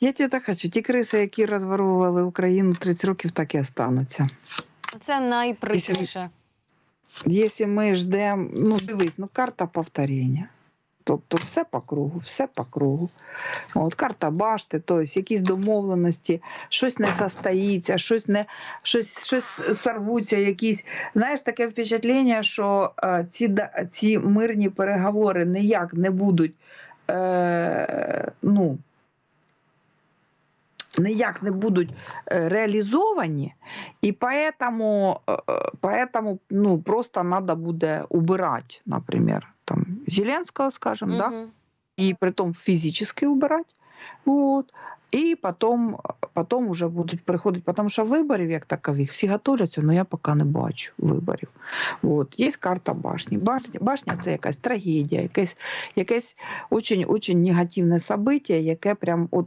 Я тебе так хочу. Ті криси, які розворовували Україну 30 років, так і остануться. Це найприкріше. Якщо ми ждемо, ну дивись, ну карта повторення. Тобто все по кругу, все по кругу. От, карта башти, тобто якісь домовленості, щось не состоїться, щось не щось, щось сорвуться, якісь. Знаєш, таке впечатлення, що е, ці, ці мирні переговори ніяк не будуть. Е, ніяк не будуть е, реалізовані, і поэтому, е, е, поэтому ну, просто надо буде убирать, например, там, Зеленского, скажем, да, Мгм. и притом физически убирать. Вот. І потім, потім вже будуть приходити, тому що виборів як такових всі готуються, але я поки не бачу виборів. От. Є карта башні. Башня, башня це якась трагедія, якесь, якесь очень, очень негативне событие, яке прям от